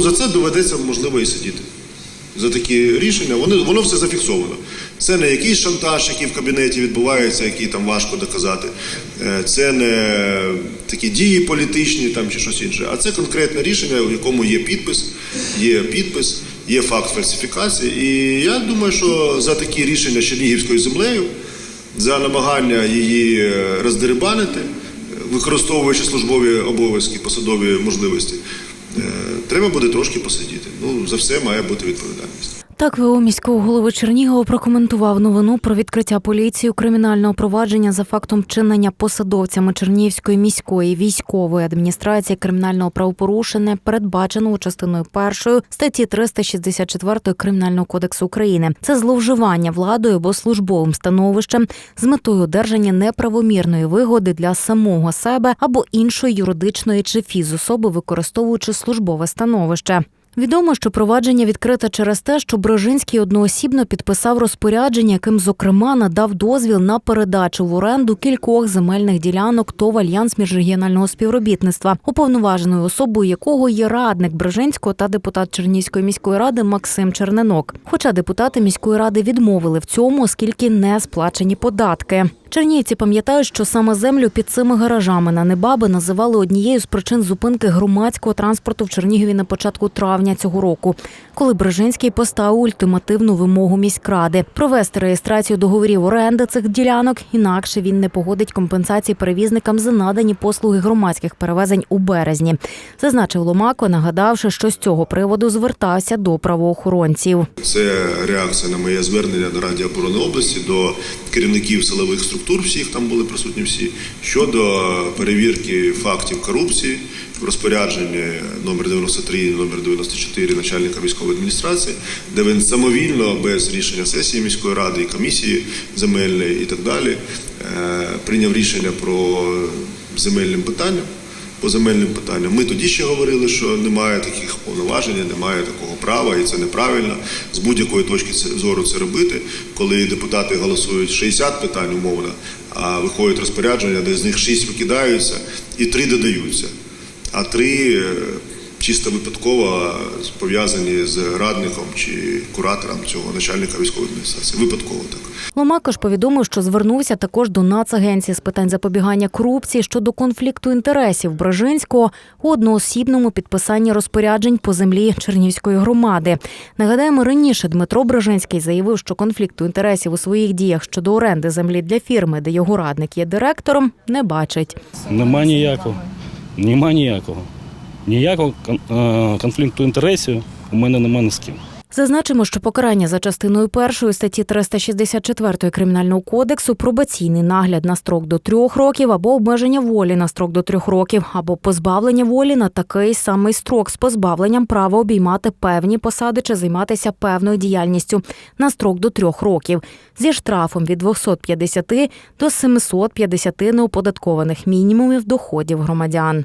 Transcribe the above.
За це доведеться можливо і сидіти. За такі рішення вони воно все зафіксовано. Це не якийсь шантаж, який в кабінеті відбувається, який там важко доказати. Е, Це не такі дії політичні там чи щось інше. А це конкретне рішення, в якому є підпис, є підпис, є факт фальсифікації. І я думаю, що за такі рішення Чернігівською землею, за намагання її е, роздерибанити, використовуючи службові обов'язки, посадові можливості. Е, Треба буде трошки посидіти. Ну за все має бути відповідальність. Так ВО міського голови Чернігова прокоментував новину про відкриття поліцією кримінального провадження за фактом вчинення посадовцями Чернігівської міської військової адміністрації кримінального правопорушення, передбаченого частиною першої статті 364 Кримінального кодексу України. Це зловживання владою або службовим становищем з метою одержання неправомірної вигоди для самого себе або іншої юридичної чи фізособи, використовуючи службове становище. Відомо, що провадження відкрите через те, що Брожинський одноосібно підписав розпорядження, яким, зокрема, надав дозвіл на передачу в оренду кількох земельних ділянок ТОВ Альянс міжрегіонального співробітництва, уповноваженою особою якого є радник Брожинського та депутат Чернігівської міської ради Максим Черненок. Хоча депутати міської ради відмовили в цьому, оскільки не сплачені податки. Чернігівці пам'ятають, що саме землю під цими гаражами на Небаби називали однією з причин зупинки громадського транспорту в Чернігові на початку травня цього року, коли Брижинський поставив ультимативну вимогу міськради провести реєстрацію договорів оренди цих ділянок, інакше він не погодить компенсації перевізникам за надані послуги громадських перевезень у березні. Зазначив Ломако, нагадавши, що з цього приводу звертався до правоохоронців. Це реакція на моє звернення до Раді оборони області, до керівників силових структур, всіх там були присутні всі, щодо перевірки фактів корупції в розпорядженні номер 93 і номер 94 начальника військової адміністрації, де він самовільно, без рішення сесії міської ради і комісії земельної і так далі, е, прийняв рішення про земельним питанням по земельним питанням. Ми тоді ще говорили, що немає таких повноважень, немає такого права, і це неправильно. З будь-якої точки зору це робити, коли депутати голосують 60 питань умовно, а виходять розпорядження, де з них 6 викидаються і 3 додаються, а 3 е, чисто випадково пов'язані з радником чи куратором цього начальника військової адміністрації. Випадково так. Ломако повідомив, що звернувся також до Нацагенції з питань запобігання корупції щодо конфлікту інтересів Брожинського у одноосібному підписанні розпоряджень по землі Чернівської громади. Нагадаємо, раніше Дмитро Брожинський заявив, що конфлікту інтересів у своїх діях щодо оренди землі для фірми, де його радник є директором, не бачить. Нема ніякого. Нема ніякого. Ніякого е, конфлікту інтересів у мене нема ні з ким. Зазначимо, що покарання за частиною першої статті 364 кримінального кодексу пробаційний нагляд на строк до трьох років або обмеження волі на строк до трьох років, або позбавлення волі на такий самий строк з позбавленням права обіймати певні посади чи займатися певною діяльністю на строк до трьох років зі штрафом від 250 до 750 неоподаткованих мінімумів доходів громадян.